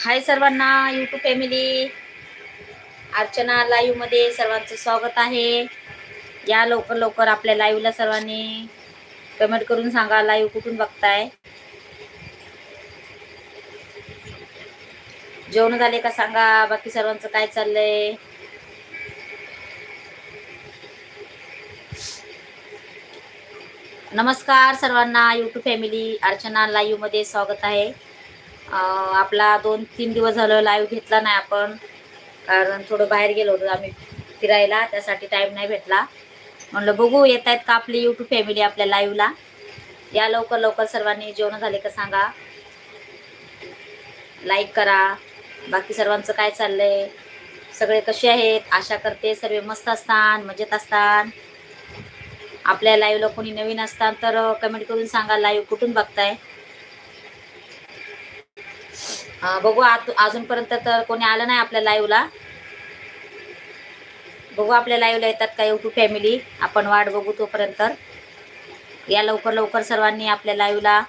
हाय सर्वांना YouTube family Archana लाईव्हमध्ये सर्वांचं स्वागत आहे. या लवकर लवकर आपल्या लाईव्हला सर्वांनी कमेंट करून सांगा लाईव्ह कुठून बघताय? जेवण झाले का सांगा बाकी सर्वांचं काय चाललंय? नमस्कार सर्वांना यूट्यूब फॅमिली अर्चना लाईव्हमध्ये स्वागत आहे. आपला दोन तीन दिवस झालं लाईव्ह घेतला नाही आपण. कारण थोडं बाहेर गेलो होतो आम्ही फिरायला. त्यासाठी टाईम नाही भेटला. म्हणलं बघू येत आहेत का आपली यूट्यूब फॅमिली आपल्या लाईव्हला या लवकर लवकर सर्वांनी जेवण झाले का सांगा. लाईक करा. बाकी सर्वांचं काय चाललंय? सगळे कसे आहेत? आशा करते सर्व मस्त असतात मजेत असतात आपल्या लाईव्हला कोणी नवीन असतात तर कमेंट करून सांगा. लाईव्ह कुठून बघताय? बघू आत अजूनपर्यंत तर कोणी आलं नाही आपल्या लाईव्हला बघू आपल्या लाईव्हला येतात का युट्यूब फॅमिली आपण वाट बघू तोपर्यंत. या लवकर लवकर सर्वांनी आपल्या लाईव्हला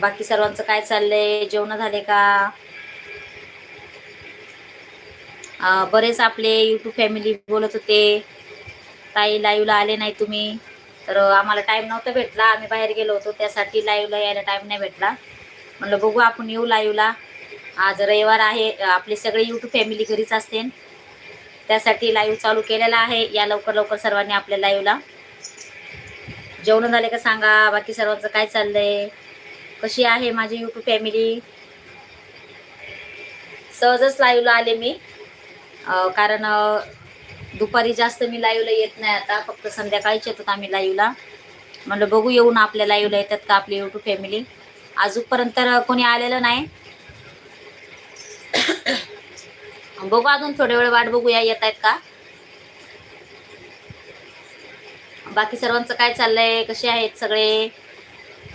बाकी सर्वांचं काय चाललंय? जेवण झाले का? बरेच आपले यूट्यूब फॅमिली बोलत होते. ताई लाईव्हला आले नाही तुम्ही. तर आम्हाला टाईम नव्हता भेटला. आम्ही बाहेर गेलो होतो. त्यासाठी लाईव्हला यायला टाईम नाही भेटला. म्हणलं बघू आपण येऊ लाईव्हला आज रविवार आहे आपले सगळे यूट्यूब फॅमिली घरीच असते. त्यासाठी लाईव्ह चालू केलेला आहे. या लवकर लवकर सर्वांनी आपल्या लाईव्हला जेवण झाले का सांगा बाकी सर्वांचं काय चाललंय? कशी आहे माझी यूट्यूब फॅमिली सहजच लाईव्हला आले मी. कारण दुपारी जास्त मी लाईव्हला येत नाही आता. फक्त संध्याकाळीच येतात आम्ही लाईव्हला म्हणलं बघू येऊन आपल्या लाईव्हला येतात का आपली यूट्यूब फॅमिली अजूनपर्यंत तर कोणी आलेलं नाही. बघू अजून थोडे वेळ वाट बघूया येत आहेत का. बाकी सर्वांचं काय चाललंय कसे आहेत सगळे?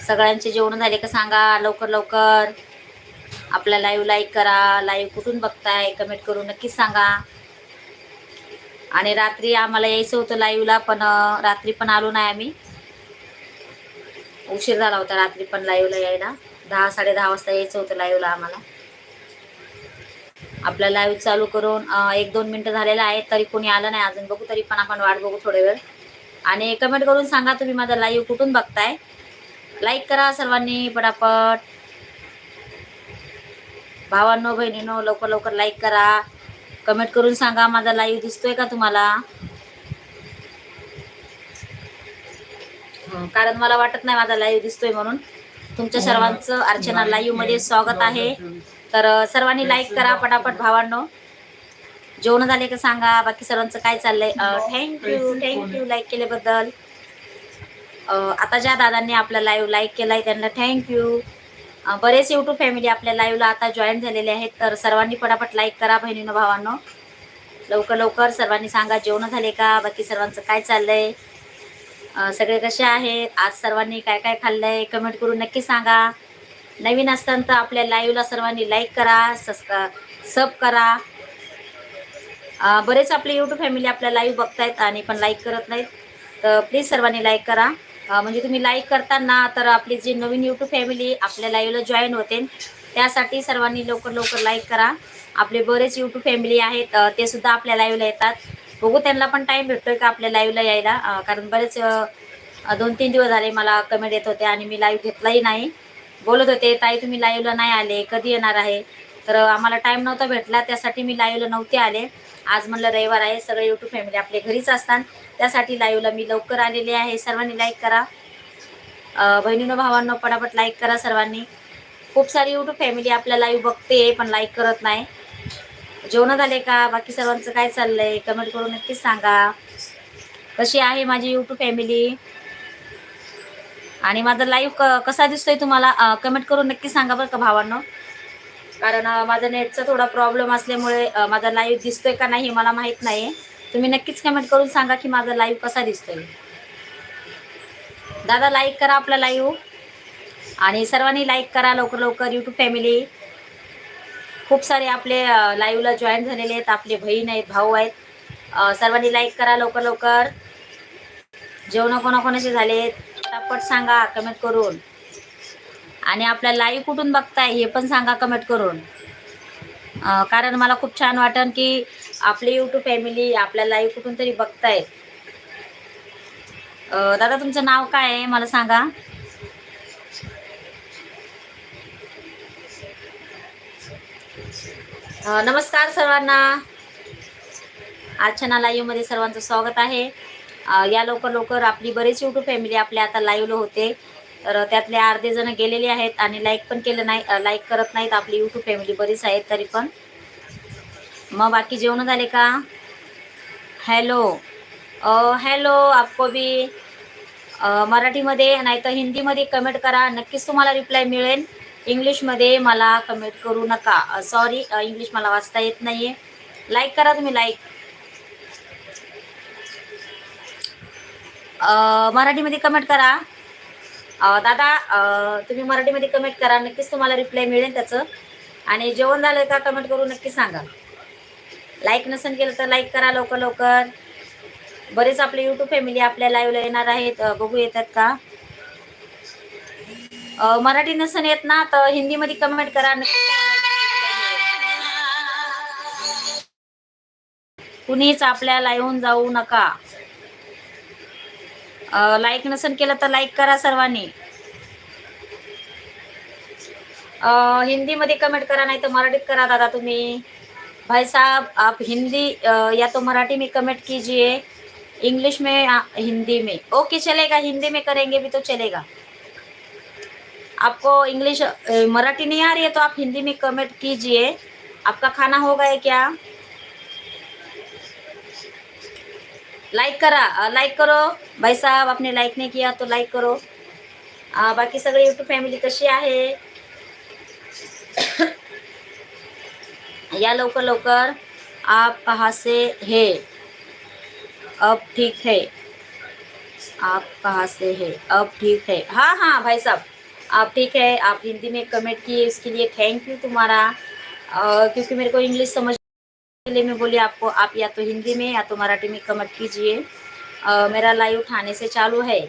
सगळ्यांचे जेवण झाले का सांगा लवकर लवकर. आपला लाईव्ह लाईक करा लाईव्ह कुठून बघताय कमेंट करून नक्कीच सांगा. आणि रात्री आम्हाला यायचं होतं लाईव्हला पण रात्री पण आलो नाही आम्ही. उशीर झाला होता रात्री पण लाईव्हला यायला. दहा साडे दहा वाजता यायचं होतं लाईव्हला आम्हाला. आपला लाईव्ह चालू करून एक दोन मिनटं झालेलं आहे तरी कोणी आलं नाही अजून. बघू तरी पण आपण वाट बघू थोडे वेळ. आणि कमेंट करून सांगा तुम्ही माझा लाईव्ह कुठून बघताय. लाईक करा सर्वांनी पटापट. भावांनो बहिणीनो लवकर लवकर लाईक करा. कमेंट करून सांगा माझा लाईव्ह दिसतोय का तुम्हाला? कारण मला वाटत नाही माझा लाईव्ह दिसतोय म्हणून. तुमच्या सर्वांचं अर्चना लाईव्हमध्ये स्वागत आहे. तर सर्वांनी लाईक करा पटापट भावांनो. जेवण झाले का सांगा. बाकी सर्वांचं काय चाललंय? थँक्यू थँक्यू लाईक केल्याबद्दल. आता ज्या दादांनी आपला लाईव्ह लाईक केलाय त्यांना थँक्यू बरेच यूट्यूब फॅमिली आपल्या लाईव्हला आता जॉईन झालेले आहेत. तर सर्वांनी पटापट लाईक करा बहिणीनं भावांनो. लवकर लवकर सर्वांनी सांगा जेवण झाले का? बाकी सर्वांचं काय चाललंय? सगळे कसे आहेत? आज सर्वांनी काय काय खाल्लंय? कमेंट करून नक्की सांगा. नवीन असताना तर आपल्या लाईव्हला सर्वांनी लाईक करा सबस्क्रा सब करा. बरेच आपले यूट्यूब फॅमिली आपल्या लाईव्ह बघतायत आणि पण लाईक करत नाहीत. तर प्लीज सर्वांनी लाईक करा. म्हणजे तुम्ही लाईक करताना तर आपली जी नवीन यूट्यूब फॅमिली आपल्या लाईव्हला जॉईन होते त्यासाठी सर्वांनी लवकर लवकर लाईक करा. आपले बरेच यूट्यूब फॅमिली आहेत ते सुद्धा आपल्या लाईव्हला येतात. बघू त्यांना पण टाईम भेटतोय का आपल्या लाईव्हला यायला. कारण बरेच दोन तीन दिवस झाले मला कमेंट येत होते आणि मी लाईव्ह घेतलाही नाही. बोलत होते ताई तुम्ही लाईव्हला नाही आले कधी येणार आहे? तर आम्हाला टाईम नव्हता भेटला त्यासाठी मी लाईव्हला नव्हते आले. आज म्हणलं रविवार आहे सगळे यूट्यूब फॅमिली आपले घरीच असतात. त्यासाठी लाईव्हला मी लवकर आलेले आहे. सर्वांनी लाईक करा. बहिणीनं भावांनो पटापट लाईक करा सर्वांनी. खूप सारी यूट्यूब फॅमिली आपल्या लाईव्ह बघते पण लाईक करत नाही. जेवण झाले का? बाकी सर्वांचं काय चाललंय? कमेंट करून नक्कीच सांगा. कशी आहे माझी यूट्यूब फॅमिली आणि माझा लाईव्ह क कसा दिसतोय तुम्हाला? कमेंट करून नक्की सांगा बरं का भावांनो. कारण माझा नेटचा थोडा प्रॉब्लेम असल्यामुळे माझा लाईव्ह दिसतोय का नाही हे मला माहीत नाही. तुम्ही नक्कीच कमेंट करून सांगा की माझा लाईव्ह कसा दिसतोय. दादा लाईक करा आपला लाईव्ह आणि सर्वांनी लाईक करा लवकर लवकर यूट्यूब फॅमिली खूप सारे आपले लाईव्हला जॉईन झालेले आहेत आपले बहीण आहेत भाऊ आहेत. सर्वांनी लाईक करा लवकर लवकर. जेवण कोणाकोणाचे झालेत पटापट सांगा कमेंट करून. आणि आपल्या लाईव्ह कुठून बघताय हे पण सांगा कमेंट करून. कारण मला खूप छान वाटन की आपली यूट्यूब फॅमिली आपल्या लाईव्ह कुठून तरी बघतायत दादा तुमचं नाव काय आहे? मला सांगा. नमस्कार सर्वांना. अर्चना लाईव्हमध्ये सर्वांचं स्वागत आहे. या लवकर लवकर आपली बरीच यूट्यूब फॅमिली आपल्या आता लाईव्हला होते. तर त्यातले अर्धे जण गेलेले आहेत आणि लाईक पण केलं नाही लाईक करत नाहीत आपली यूट्यूब फॅमिली बरीच आहेत तरी पण. मग बाकी जेवण झाले का? हॅलो हॅलो आपको भी मराठीमध्ये नाही तर हिंदीमध्ये कमेंट करा. नक्कीच तुम्हाला रिप्लाय मिळेल. इंग्लिशमध्ये मला कमेंट करू नका. सॉरी इंग्लिश मला वाचता येत नाही आहे लाईक करा तुम्ही लाईक मराठीमध्ये कमेंट करा. दादा तुम्ही मराठीमध्ये कमेंट करा. नक्कीच तुम्हाला रिप्लाय मिळेल त्याचं. आणि जेवण झालं का कमेंट करू नक्की सांगा. लाईक नसेल केलं तर लाईक करा लवकर लवकर. बरेच आपले यूट्यूब फॅमिली आपल्या लाईव्हला येणार आहेत. बघू येतात का? मराठी नसन येत ना तर हिंदीमध्ये कमेंट करा. कुणीच आपल्या लाईव्हून जाऊ नका. लाईक नसेल केलं तर लाईक करा सर्वांनी. हिंदीमध्ये कमेंट करा नाही तर मराठीत करा दादा तुम्ही. भाई साहब आप हिंदी या तो मराठी में कमेंट कीजिए. इंग्लिश में हिंदी में. ओके चलेगा. हिंदी में करेंगे भी तो चलेगा. आपको इंग्लिश मराठी नहीं आ रही है तो आप हिंदी में कमेंट कीजिए। आपका खाना हो गया क्या? लाइक करा लाइक करो। भाई साहब आपने लाइक नहीं किया तो लाइक करो। अ, बाकी सगळे यूट्यूब फॅमिली कशी आहे? या लवकर लवकर। आप कहाँ से है? अब ठीक है। आप कहाँ से है? अब ठीक है। हाँ हाँ भाई साहब। आप ठीक है आप हिंदी में कमेंट किए इसके लिए थैंक यू तुम्हारा। क्योंकि मेरे को इंग्लिश समझ में मैं बोली आपको आप या तो हिंदी में या तो मराठी में कमेंट कीजिए। मेरा लाइव थाने से चालू है।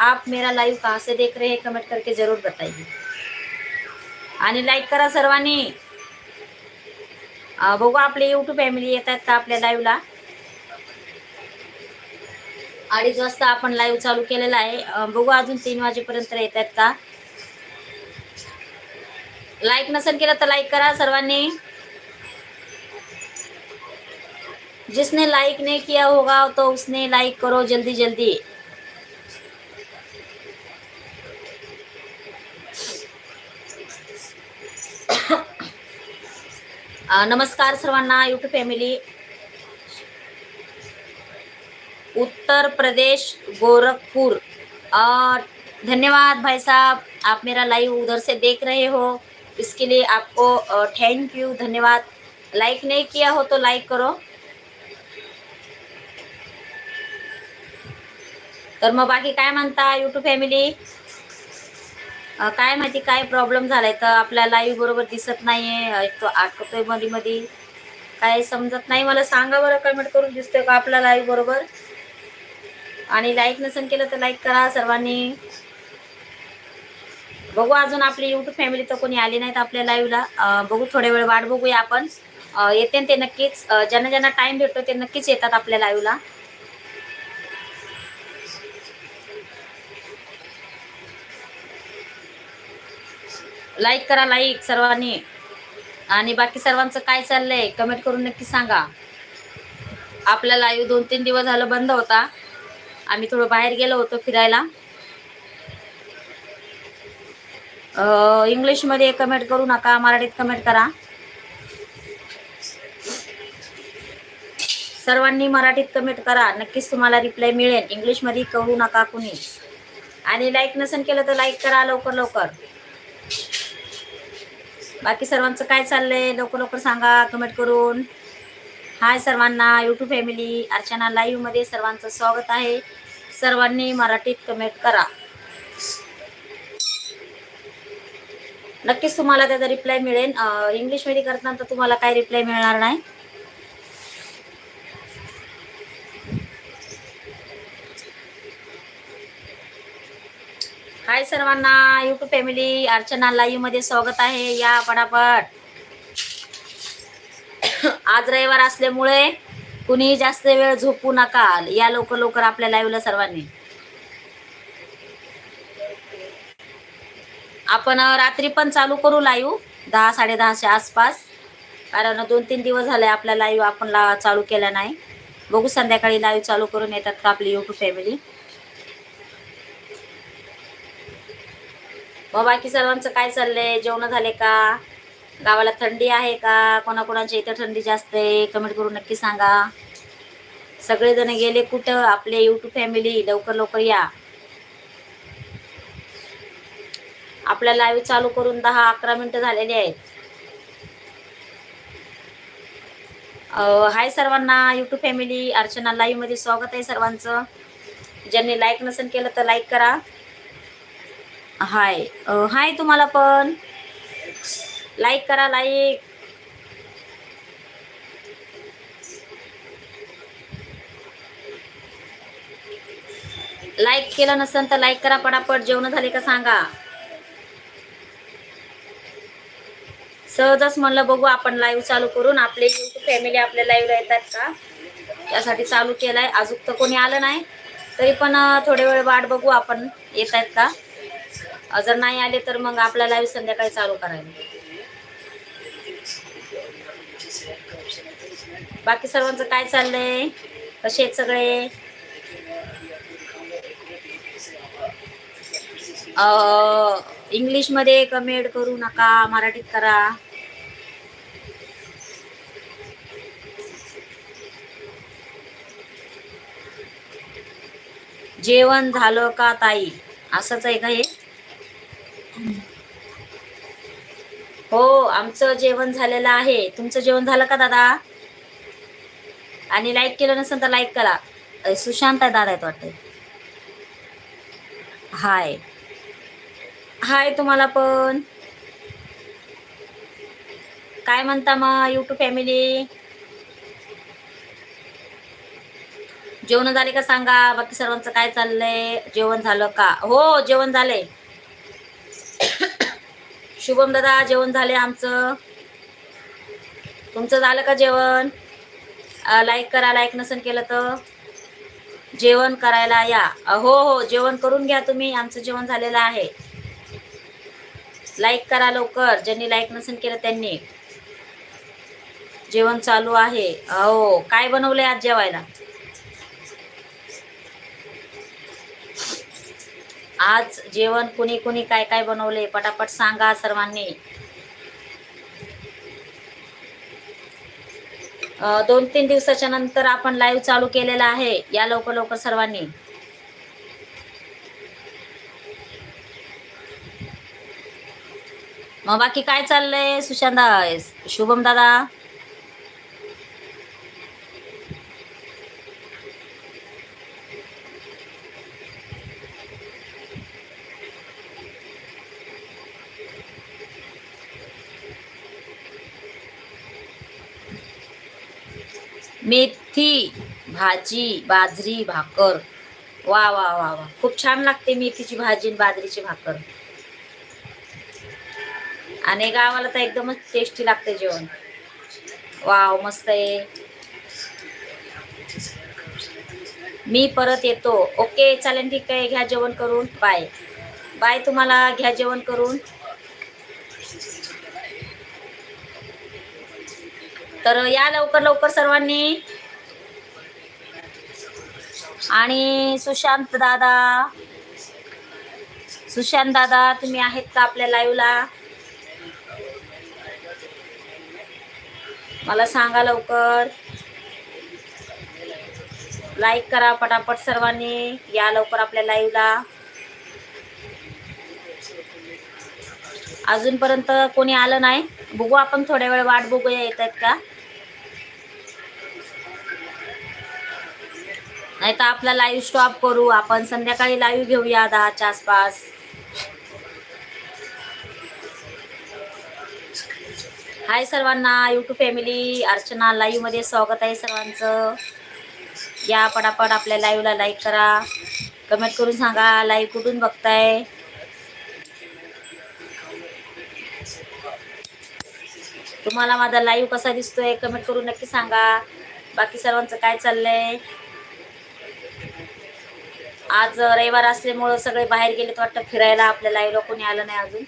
आप मेरा लाइव कहाँ से देख रहे हैं कमेंट करके ज़रूर बताइए। आणि लाईक करा सर्वांनी। बघू आपले यूट्यूब फॅमिली येतात का आपल्या लाईव्हला अडीच वाजता आपण लाईव्ह चालू केलेला आहे. बघू अजून तीन वाजेपर्यंत येत आहेत का? लाईक नसेल केलं तर लाईक करा सर्वांनी. जिसने लाइक नहीं किया होगा तो उसने लाइक करो जल्दी जल्दी. नमस्कार सर्वांना यूट्यूब फॅमिली उत्तर प्रदेश गोरखपुर। और धन्यवाद भाई साहब आप मेरा लाइव उधर से देख रहे हो। इसके लिए आपको थैंक यू धन्यवाद। लाइक नहीं किया हो तो लाइक करो। तर मग बाकी काय म्हणता यूट्यूब फॅमिली काय माहिती काय प्रॉब्लेम झालाय? तर आपल्या लाईव्ह बरोबर दिसत नाहीये. तो आटकतोयमध्ये मध्ये काय समजत नाही. मला सांगा बरं कमेंट करून दिसतोय का आपला लाईव्ह बरोबर? आणि लाईक नसेल केलं तर लाईक करा सर्वांनी. बघू अजून आपली यूट्यूब फॅमिली तर कोणी आली नाहीत आपल्या लाईव्हला बघू थोड्या वेळ वाट बघूया आपण. येते ते नक्कीच. ज्यांना ज्यांना टाइम भेटतो ते नक्कीच येतात आपल्या लाईव्हला लाईक करा लाईक सर्वांनी. आणि बाकी सर्वांचं काय चाललंय? कमेंट करून नक्की सांगा. आपला लाईव्ह दोन तीन दिवस झालं बंद होता. आम्ही थोडं बाहेर गेलो होतो फिरायला. इंग्लिशमध्ये कमेंट करू नका मराठीत कमेंट करा. सर्वांनी मराठीत कमेंट करा नक्कीच तुम्हाला रिप्लाय मिळेल. इंग्लिशमध्ये करू नका कुणी. आणि लाईक नसेल केलं तर लाईक करा लवकर लवकर. बाकी सर्वांचं काय चाललंय? लवकर लवकर सांगा कमेंट करून. हाय सर्वांना यूट्यूब फॅमिली अर्चना लाईव्हमध्ये सर्वांचं स्वागत आहे. सर्वांनी मराठीत कमेंट करा. नक्कीच तुम्हाला त्याचा रिप्लाय मिळेल. इंग्लिशमध्ये करताना तर तुम्हाला काय रिप्लाय मिळणार नाही. हाय सर्वांना यूट्यूब फॅमिली अर्चना लाईव्हमध्ये स्वागत आहे. या पटापट आज रविवार असल्यामुळे कुणी जास्त वेळ झोपू नका. या लवकर लवकर आपल्या लाईव्हला सर्वांनी. आपण रात्री पण चालू करू लाईव्ह दहा साडे दहाच्या आसपास. कारण दोन तीन दिवस झाले आपल्या लाईव्ह आपण ला चालू केला नाही. बघू संध्याकाळी लाईव्ह चालू करून येतात का आपली युट्यूब फॅमिली मग बाकी सर्वांचं काय चाललंय? जेवण झाले का? गावाला थंडी आहे का? कोणाकोणाच्या इथं थंडी जास्त आहे? कमेंट करून नक्की सांगा. सगळेजण गेले कुठं? आपले युट्यूब फॅमिली लवकर लवकर या. आपल्या लाईव्ह चालू करून दहा अकरा मिनिटं झालेली आहेत. हाय सर्वांना युट्यूब फॅमिली अर्चना लाईव्हमध्ये स्वागत आहे सर्वांचं. ज्यांनी लाईक नसेल केलं तर लाईक करा. हाय. हाय तुम्हाला पण. लाईक करा लाईक. लाईक केलं नसेल तर लाईक करा पटापट. जेवण झाले का सांगा. सहजच म्हणलं बघू आपण लाईव्ह चालू करून आपले युट्यूब फॅमिली आपल्या लाईव्हला येतात का? त्यासाठी चालू केलाय. अजून तर कोणी आलं नाही. तरी पण थोडे वेळ वाट बघू आपण येत आहेत का जर नाही आले तर मग आपला लाईव्ह संध्याकाळी चालू करायला. बाकी सर्वांचं काय चाललंय? कसे आहेत सगळे? इंग्लिश इंग्लिशमध्ये कमेंट करू नका मराठीत करा. जेवण झालं का ताई? असंच आहे का हे? हो आमचं जेवण झालेलं आहे. तुमचं जेवण झालं का दादा? आणि लाईक केलं नसेल तर लाईक करा. सुशांत आहे दादा आहेत वाटतं. हाय. हाय तुम्हाला पण. काय म्हणता मग युट्यूब फॅमिली जेवण झाले का सांगा? बाकी सर्वांचं काय चाललंय? जेवण झालं का? हो जेवण झालंय. शुभम दादा जेवण झाले आमचं. तुमचं झालं का जेवण? लाईक करा लाईक नसेल केलं तर जेवण करायला या. हो हो जेवण करून घ्या तुम्ही. आमचं जेवण झालेलं आहे. लाईक करा लवकर. ज्यांनी लाईक नसेल केलं त्यांनी. जेवण चालू आहे. हो. काय बनवलंय आज जेवायला? आज जेवण कुणी कुणी काय काय बनवले पटापट सांगा सर्वांनी. दोन तीन दिवसाच्या नंतर आपण लाईव्ह चालू केलेला आहे. या लवकर लवकर सर्वांनी. मग बाकी काय चाललंय सुशांत शुभम दादा? मेथी भाजी बाजरी भाकर. वा वा वा वा. खूप छान लागते मेथीची भाजी आणि बाजरीची भाकर. आणि गावाला तर एकदमच टेस्टी लागते जेवण. वाव मस्त आहे. मी परत येतो. ओके चालेल ठीक आहे. घ्या जेवण करून. बाय. बाय तुम्हाला. घ्या जेवण करून. तर या लवकर लवकर सर्वांनी. आणि सुशांत दादा. सुशांत दादा तुम्ही आहेत का आपल्या लाईव्हला मला सांगा लवकर. लाईक करा पटापट सर्वांनी. या लवकर आपल्या लाईव्हला अजूनपर्यंत कोणी आलं नाही? बघू आपण थोड्या वेळ वाट बघूया येत आहेत का? नाही तर आपला लाईव्ह स्टॉप करू. आपण संध्याकाळी लाईव्ह घेऊया दहाच्या आसपास. हाय सर्वांना यूट्यूब फॅमिली अर्चना लाईव्हमध्ये स्वागत आहे सर्वांचं. या पटापट आपल्या लाईव्हला लाईक करा. कमेंट करून सांगा लाईव्ह कुठून बघताय? तुम्हाला माझा लाईव्ह कसा दिसतोय? कमेंट करून नक्की सांगा. बाकी सर्वांचं काय चाललंय? आज रविवार असल्यामुळं सगळे बाहेर गेलेत वाटतं फिरायला आपल्या लाईव्हला कोणी आलं नाही अजून.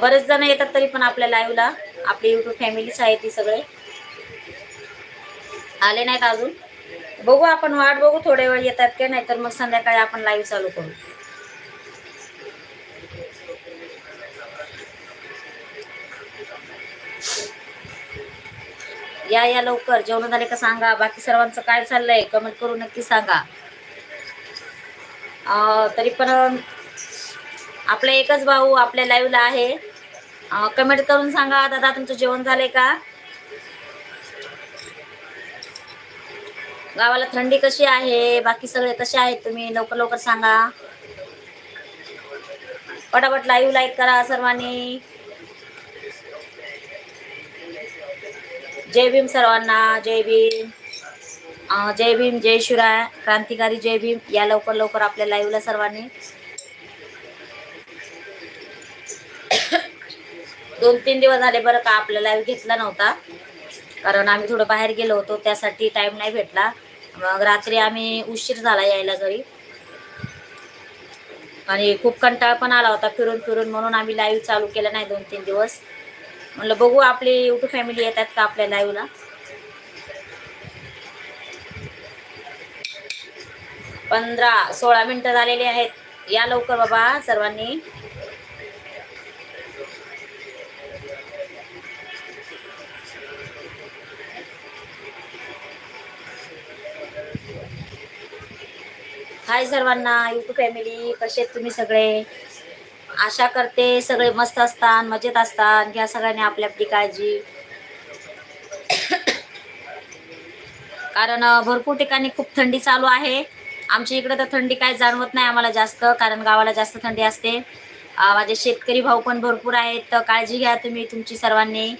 बरेच जण येतात तरी पण आपल्या लाईव्हला आपली युट्यूब फॅमिलीच आहे ती सगळे. आले नाहीत अजून. बघू आपण वाट बघू थोड्या वेळ येतात की नाही तर मग संध्याकाळी आपण लाईव्ह चालू करू. या या लवकर. जेवण झाले का सांगा. बाकी सर्वांचं काय चाललंय? कमेंट करून नक्की सांगा. तरी पण आपला एकच भाऊ आपल्या लाईव्हला आहे. कमेंट करून सांगा. दादा तुमचं जेवण झालंय का? गावाला थंडी कशी आहे? बाकी सगळे कसे आहेत? तुम्ही लवकर लवकर सांगा. पटापट लाईव्ह लाईक करा सर्वांनी. जय भीम सर्वांना जय भीम. जय भीम जय शिवराय क्रांतिकारी जय भीम. या लवकर लवकर आपल्या लाईव्हला सर्वांनी. दोन तीन दिवस झाले बरं का आपला लाईव्ह घेतला नव्हता. कारण आम्ही थोडं बाहेर गेलो होतो त्यासाठी टाईम नाही भेटला. मग रात्री आम्ही उशीर झाला यायला घरी. आणि खूप कंटाळ पण आला होता फिरून फिरून म्हणून आम्ही लाईव्ह चालू केलं नाही दोन तीन दिवस. म्हणलं बघू आपली युट्यूब फॅमिली येतात का आपल्या लाईव्हला पंधरा सोळा मिनटं झालेली आहेत. या लवकर बाबा सर्वांनी. हाय सर्वांना युट्यूब फॅमिली कसे आहेत तुम्ही सगळे? आशा करते सगळे मस्त असतात मजेत असतात. घ्या सगळ्यांनी आपली आपली काळजी. कारण भरपूर ठिकाणी खूप थंडी चालू आहे. आमच्या इकडे तर थंडी काय जाणवत नाही आम्हाला जास्त कारण गावाला जास्त थंडी असते. माझे शेतकरी भाऊ पण भरपूर आहेत तर काळजी घ्या तुम्ही तुमची सर्वांनी.